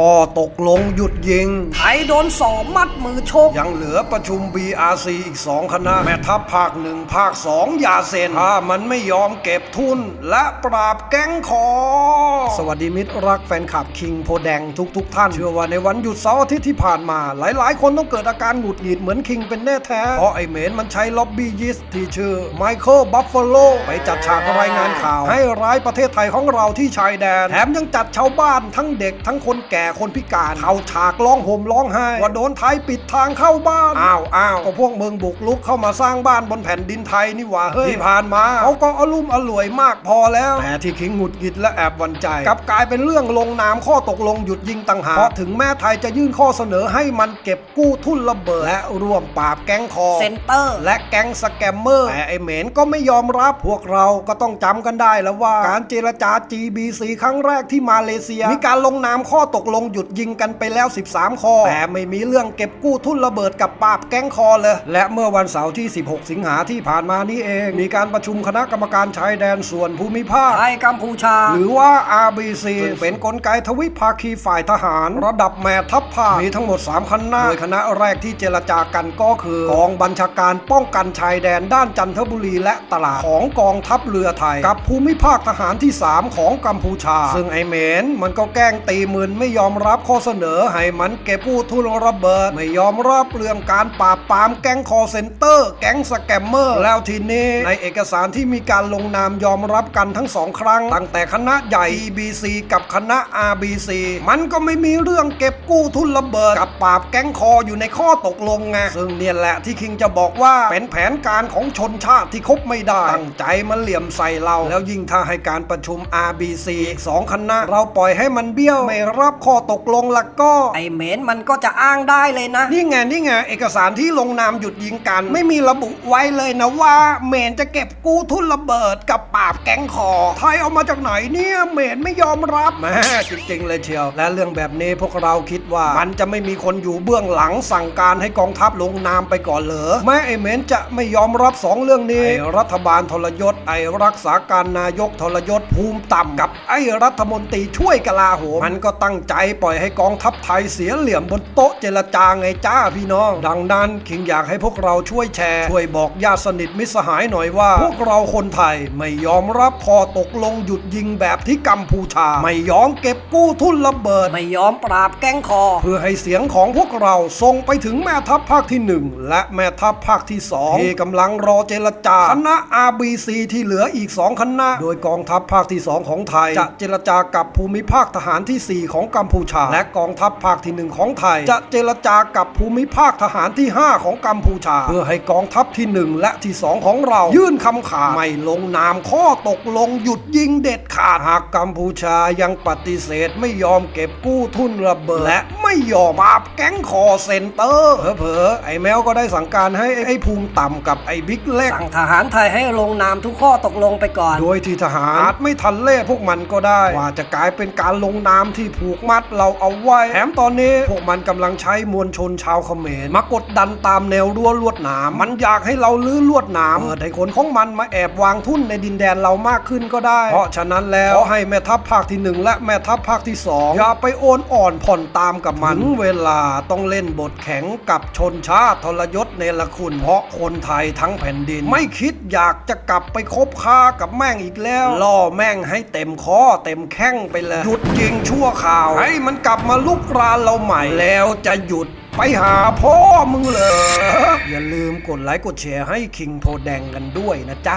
ข้อตกลงหยุดยิง ไทยโดนสอบมัดมือชก ยังเหลือประชุม BRC อีก2คณะ แม่ทัพภาคหนึ่งภาค2อย่าเซ็นถ้ามันไม่ยอมเก็บทุน และปราบแก๊งคอ สวัสดีมิตรรักแฟนคลับคิงโพแดงทุกทุกๆท่าน เชื่อว่าในวันหยุดเสาร์อาทิตย์ที่ผ่านมา หลายๆ คนต้องเกิดอาการหงุดหงิดเหมือนคิงเป็นแน่แท้ เพราะไอเหมนมันใช้ล็อบบี้ยิสต์ที่ชื่อไมเคิลบัฟฟาโลไปจัดฉากรายงานข่าว ให้ร้ายประเทศไทยของเราที่ชายแดน แถมยังจัดชาวบ้านทั้งเด็กทั้งคนแก่คนพิการเข้าฉากร้องห่มร้องไห้ว่าโดนไทยปิดทางเข้าบ้านอ้าวอ้าวก็พวกเมืองบุกลุกเข้ามาสร้างบ้านบนแผ่นดินไทยนี่หว่าเฮ้ยที่ผ่านมาเขาก็อลุ่มอล่วยมากพอแล้วแต่ที่คิงหงุดหงิดและแอบหวันใจกลับกลายเป็นเรื่องลงนามข้อตกลงหยุดยิงต่างหากเพราะถึงแม้ไทยจะยื่นข้อเสนอให้มันเก็บกู้ทุนระเบิดและร่วมปราบแก๊งคอเซ็นเตอร์ และแก๊งสแกมเมอร์แต่ไอเหมนก็ไม่ยอมรับพวกเราก็ต้องจำกันได้แล้วว่าการเจรจา GBC ครั้งแรกที่มาเลเซีย มีการลงนามข้อตกลงหยุดยิงกันไปแล้ว 13ข้อแต่ไม่มีเรื่องเก็บกู้ทุนระเบิดกับปราบแก๊งคอเลย และเมื่อวันเสาร์ที่ 16 สิงหาที่ผ่านมานี้เอง มีการประชุมคณะกรรมการชายแดนส่วนภูมิภาคไทยกัมพูชา หรือว่า RBC ซึ่งเป็นนกลไกทวิภาคีฝ่ายทหาร ระดับแม่ทัพภาคมีทั้งหมด 3 คณะโดยคณะแรกที่เจรจากันก็คือกองบัญชาการป้องกันชายแดนด้านจันทบุรีและตลาดของกองทัพเรือไทย กับภูมิภาคทหารที่ 3 ของกัมพูชา ซึ่งไอเหมนมันก็แกล้งตีมืนไม่ยอมรับข้อเสนอให้มันเก็บกู้ทุนระเบิด ไม่ยอมรับเรื่องการปราบปรามแก๊งคอเซนเตอร์ แก๊งสแกมเมอร์ แล้วทีนี้ในเอกสารที่มีการลงนามยอมรับกันทั้งสองครั้ง ตั้งแต่คณะใหญ่ EBC กับคณะ RBC มันก็ไม่มีเรื่องเก็บกู้ทุนระเบิด กับปราบแก๊งคออยู่ในข้อตกลงไงซึ่งเนี่ยแหละที่คิงจะบอกว่าเป็นแผนการของชนชาติที่คบไม่ได้ตั้งใจมันเหลี่ยมใส่เรา แล้วยิ่งถ้าให้การประชุม RBC อีกสองคณะ เราปล่อยให้มันเบี้ยวไม่รับข้อตกลงละก็ ไอเหมนมันก็จะอ้างได้เลยนะ นี่ไงนี่ไงเอกสารที่ลงนามหยุดยิงกัน ไม่มีระบุไว้เลยนะว่าเมนจะเก็บกู้ทุนระเบิดกับปราบแก๊งคอไทยเอามาจากไหนเนี่ยเมนไม่ยอมรับแหม่จริงๆเลยเชียว และเรื่องแบบนี้พวกเราคิดว่า มันจะไม่มีคนอยู่เบื้องหลังสั่งการให้กองทัพลงนามไปก่อนเหรอแม้ไอเมนจะไม่ยอมรับสองเรื่องนี้ไอรัฐบาลทรยศไอรักษาการนายกทรยศภูมิต่ำกับไอรัฐมนตรีช่วยกลาโหมมันก็ตั้งใจปล่อยให้กองทัพไทยเสียเหลี่ยมบนโต๊ะเจรจาไงจ้าพี่น้อง ดังนั้นคิงอยากให้พวกเราช่วยแชร์ ช่วยบอกญาติสนิทมิตรสหายหน่อยว่า พวกเราคนไทยไม่ยอมรับข้อตกลงหยุดยิงแบบที่กัมพูชา ไม่ยอมเก็บกู้ทุนระเบิด ไม่ยอมปราบแก๊งคอ เพื่อให้เสียงของพวกเราส่งไปถึงแม่ทัพภาคที่ 1 และแม่ทัพภาคที่2ที่กำลังรอเจรจาคณะ RBC ที่เหลืออีก 2 คณะ โดยกองทัพภาคที่ 2 ของไทย จะเจรจากับภูมิภาคทหารที่ 4 ของกัมพูชา และกองทัพภาคที่ 1 ของไทย จะเจรจากับภูมิภาคทหารที่ 5 ของกัมพูชา เพื่อให้กองทัพที่ 1 และที่ 2 ของเรา ยื่นคำขาดไม่ลงนามข้อตกลงหยุดยิงเด็ดขาดหากกัมพูชายังปฏิเสธไม่ยอมเก็บกู้ทุนระเบิด และไม่ยอมปราบแก๊งคอเซนเตอร์เผลอๆไอ้แมวก็ได้สั่งการให้ไอ้ภูมิต่ำกับไอ้บิ๊กเล็กสั่งทหารไทยให้ลงนามทุกข้อตกลงไปก่อน โดยที่ทหารอาจไม่ทันเล่พวกมันก็ได้ว่าจะกลายเป็นการลงนามที่ผูกมัดเราเอาไว้ แถมตอนนี้พวกมันกำลังใช้มวลชนชาวเขมรมากดดันตามแนวรั้วลวดหนาม มันอยากให้เราลื้อลวดหนามเปิดให้คนของมันมาแอบวางทุ่นในดินแดนเรามากขึ้นก็ได้ เพราะฉะนั้นแล้วขอให้แม่ทัพภาคที่หนึ่งและแม่ทัพภาคที่สองอย่าไปโอนอ่อนผ่อนตามกับมันถึงเวลาต้องเล่นบทแข็งกับชนชาติทรยศเนรคุณ เพราะคนไทยทั้งแผ่นดิน ไม่คิดอยากจะกลับไปคบค้ากับแม่งอีกแล้ว ล่อแม่งให้เต็มคอเต็มแข้งไปเลย หยุดยิงชั่วข่าว ใมันกลับมาลุกรานเราใหม่แล้วจะหยุดไปหาพ่อมึงเลยอย่าลืมกดไลค์กดแชร์ให้คิงโพแดงกันด้วยนะจ๊ะ